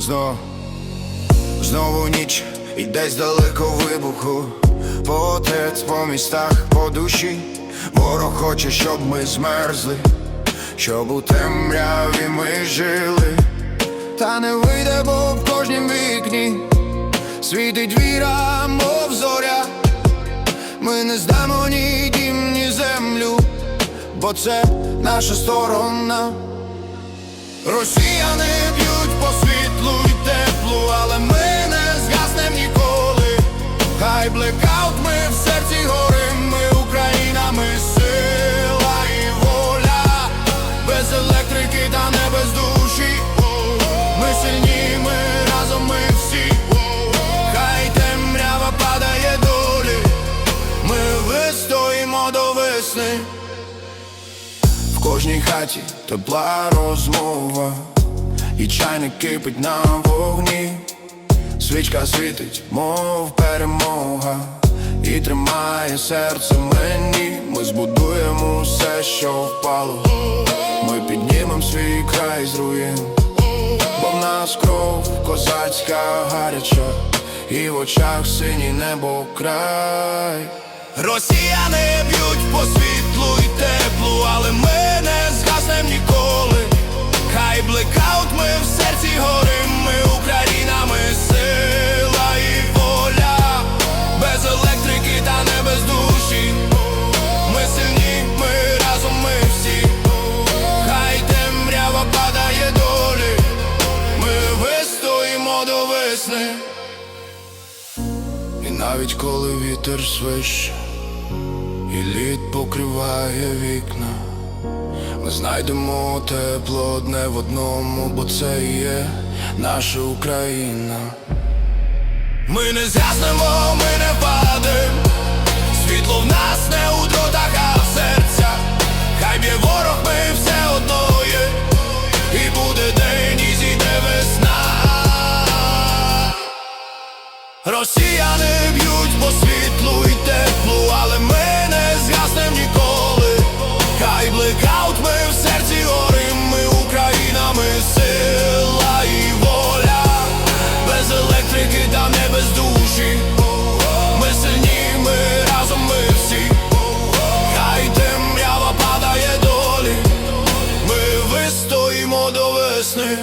Знов, знову ніч і десь далеко вибуху Потець по містах, по душі Ворог хоче, щоб ми змерзли, щоб у темряві ми жили, та не вийде, бо в кожнім вікні світить віра, мов зоря. Ми не здамо ні дім, ні землю, бо це наша сторона. Росіяни б'ють по світлу й теплу, але ми не згаснем ніколи. Хай блекаут, ми в серці горим, ми Україна, ми сила і воля, без електрики та не без душі. Ми сильні, ми разом, ми всі. Хай темрява падає долі, ми вистоїмо до весни. В кожній хаті тепла розмова, і чайник кипить на вогні, свічка світить, мов перемога, і тримає серце мені. Ми збудуємо все, що впало. Ми піднімем свій край з руїн, бо в нас кров козацька гаряча, і в очах синій небо край. Росіяни б'ють по світлу весни. І навіть коли вітер свище і лід покриває вікна, ми знайдемо тепло одне в одному, бо це є наша Україна. Ми не з'яснемо, ми не падем, Росіяни б'ють по світлу й теплу, але ми не згаснем ніколи. Хай блекаут ми в серці горим, ми Україна, ми сила і воля, без електрики, та не без душі. Ми сильні, ми разом ми всі. Хай темрява падає долі. Ми вистоїмо до весни.